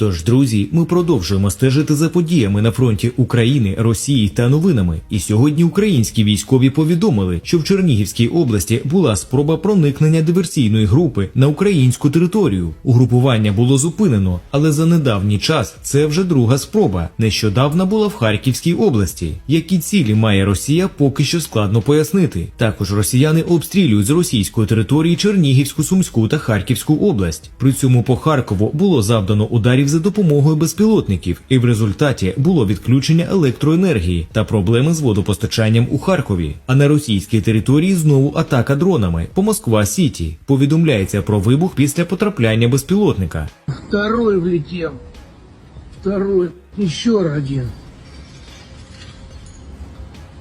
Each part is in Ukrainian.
Тож, друзі, ми продовжуємо стежити за подіями на фронті України, Росії та новинами. І сьогодні українські військові повідомили, що в Чернігівській області була спроба проникнення диверсійної групи на українську територію. Угрупування було зупинено, але за недавній час це вже друга спроба. Нещодавно була в Харківській області. Які цілі має Росія, поки що складно пояснити. Також росіяни обстрілюють з російської території Чернігівську, Сумську та Харківську область. При цьому по Харкову було завдано ударів за допомогою безпілотників, і в результаті було відключення електроенергії та проблеми з водопостачанням у Харкові. А на російській території знову атака дронами по Москва Сіті. Повідомляється про вибух після потрапляння безпілотника. Второй влетів. Второй. Ще один.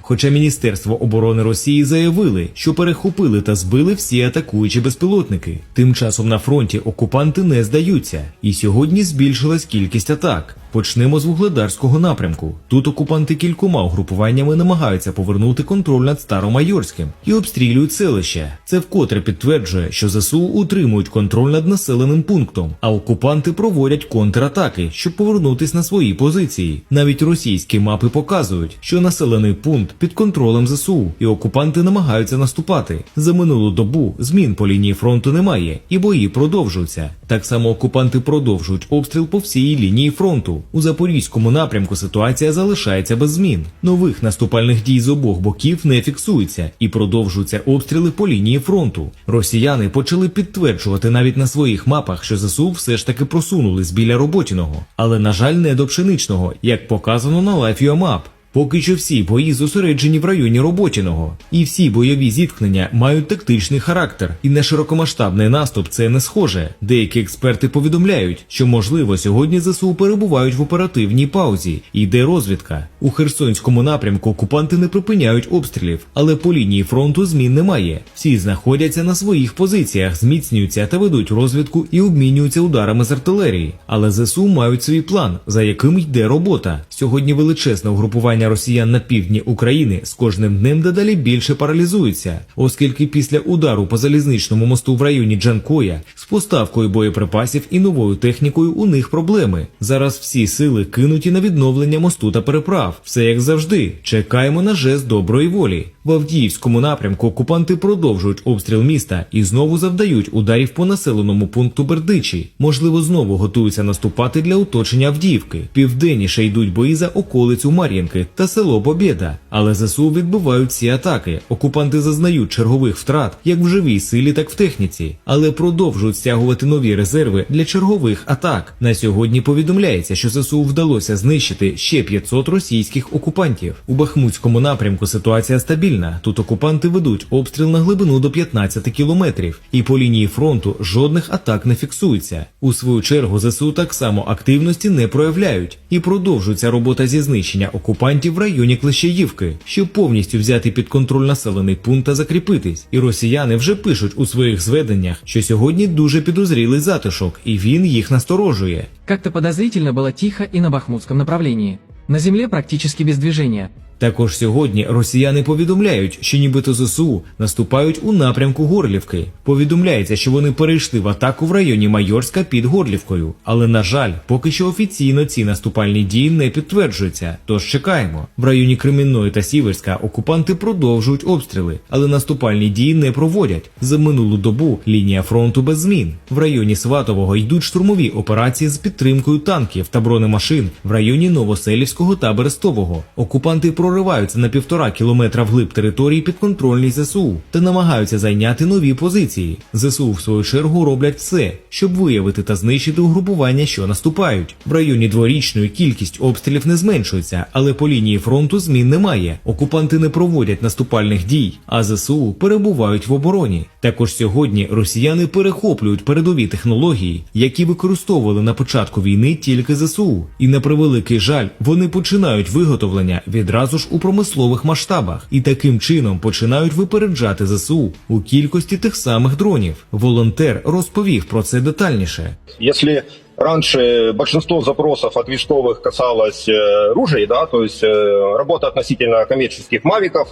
Хоча Міністерство оборони Росії заявили, що перехопили та збили всі атакуючі безпілотники. Тим часом на фронті окупанти не здаються, і сьогодні збільшилась кількість атак. Почнемо з вугледарського напрямку. Тут окупанти кількома угрупуваннями намагаються повернути контроль над Старомайорським і обстрілюють селище. Це вкотре підтверджує, що ЗСУ утримують контроль над населеним пунктом, а окупанти проводять контратаки, щоб повернутись на свої позиції. Навіть російські мапи показують, що населений пункт під контролем ЗСУ, і окупанти намагаються наступати. За минулу добу змін по лінії фронту немає, і бої продовжуються. Так само окупанти продовжують обстріл по всій лінії фронту. У запорізькому напрямку ситуація залишається без змін. Нових наступальних дій з обох боків не фіксується і продовжуються обстріли по лінії фронту. Росіяни почали підтверджувати навіть на своїх мапах, що ЗСУ все ж таки просунулись біля роботіного, але на жаль, не до пшеничного, як показано на LifeUMap. Поки що всі бої зосереджені в районі Роботіного, і всі бойові зіткнення мають тактичний характер, і на широкомасштабний наступ це не схоже. Деякі експерти повідомляють, що можливо сьогодні ЗСУ перебувають в оперативній паузі, йде розвідка. У Херсонському напрямку окупанти не припиняють обстрілів, але по лінії фронту змін немає. Всі знаходяться на своїх позиціях, зміцнюються та ведуть розвідку і обмінюються ударами з артилерії. Але ЗСУ мають свій план, за яким йде робота. Сьогодні величезне угрупування росіян на півдні України з кожним днем дедалі більше паралізується, оскільки після удару по залізничному мосту в районі Джанкоя з поставкою боєприпасів і новою технікою у них проблеми. Зараз всі сили кинуті на відновлення мосту та переправ. Все як завжди. Чекаємо на жест доброї волі. В Авдіївському напрямку окупанти продовжують обстріл міста і знову завдають ударів по населеному пункту Бердичі. Можливо, знову готуються наступати для оточення Авдіївки. Південніше йдуть бої за околицю Мар'їнки та село Побєда. Але ЗСУ відбивають ці атаки. Окупанти зазнають чергових втрат як в живій силі, так в техніці, але продовжують стягувати нові резерви для чергових атак. На сьогодні повідомляється, що ЗСУ вдалося знищити ще 500 російських окупантів. У Бахмутському напрямку ситуація стабільна. Тут окупанти ведуть обстріл на глибину до 15 кілометрів, і по лінії фронту жодних атак не фіксується. У свою чергу ЗСУ так само активності не проявляють і продовжується робота зі знищення окупантів в районі Клещеївки, щоб повністю взяти під контроль населений пункт та закріпитись. І росіяни вже пишуть у своїх зведеннях, що сьогодні дуже підозрілий затишок, і він їх насторожує. Как-то подозрительно было тихо и на Бахмутском направлении. На земле практически без движения. Також сьогодні росіяни повідомляють, що нібито ЗСУ наступають у напрямку Горлівки. Повідомляється, що вони перейшли в атаку в районі Майорська під Горлівкою. Але на жаль, поки що офіційно ці наступальні дії не підтверджуються. Тож чекаємо. В районі Кремінної та Сіверська окупанти продовжують обстріли, але наступальні дії не проводять. За минулу добу лінія фронту без змін. В районі Сватового йдуть штурмові операції з підтримкою танків та бронемашин в районі Новоселівського та Берестового. Окупанти прориваються на півтора кілометра вглиб території підконтрольній ЗСУ та намагаються зайняти нові позиції. ЗСУ, в свою чергу, роблять все, щоб виявити та знищити угрупування, що наступають. В районі дворічної кількість обстрілів не зменшується, але по лінії фронту змін немає. Окупанти не проводять наступальних дій, а ЗСУ перебувають в обороні. Також сьогодні росіяни перехоплюють передові технології, які використовували на початку війни тільки ЗСУ. І на превеликий жаль, вони починають виготовлення відразу ж у промислових масштабах і таким чином починають випереджати ЗСУ у кількості тих самих дронів. Волонтер розповів про це детальніше. Если раньше большинство запросов от військовых касалось э, ружей, да, то есть э, работа относительно коммерческих мавиков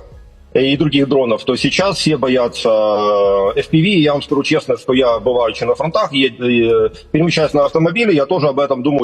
и других дронов, то сейчас все боятся э, FPV. Я вам скажу честно, что я, бываючи на фронтах, е- э, перемещаясь на автомобиле, я тоже об этом думаю.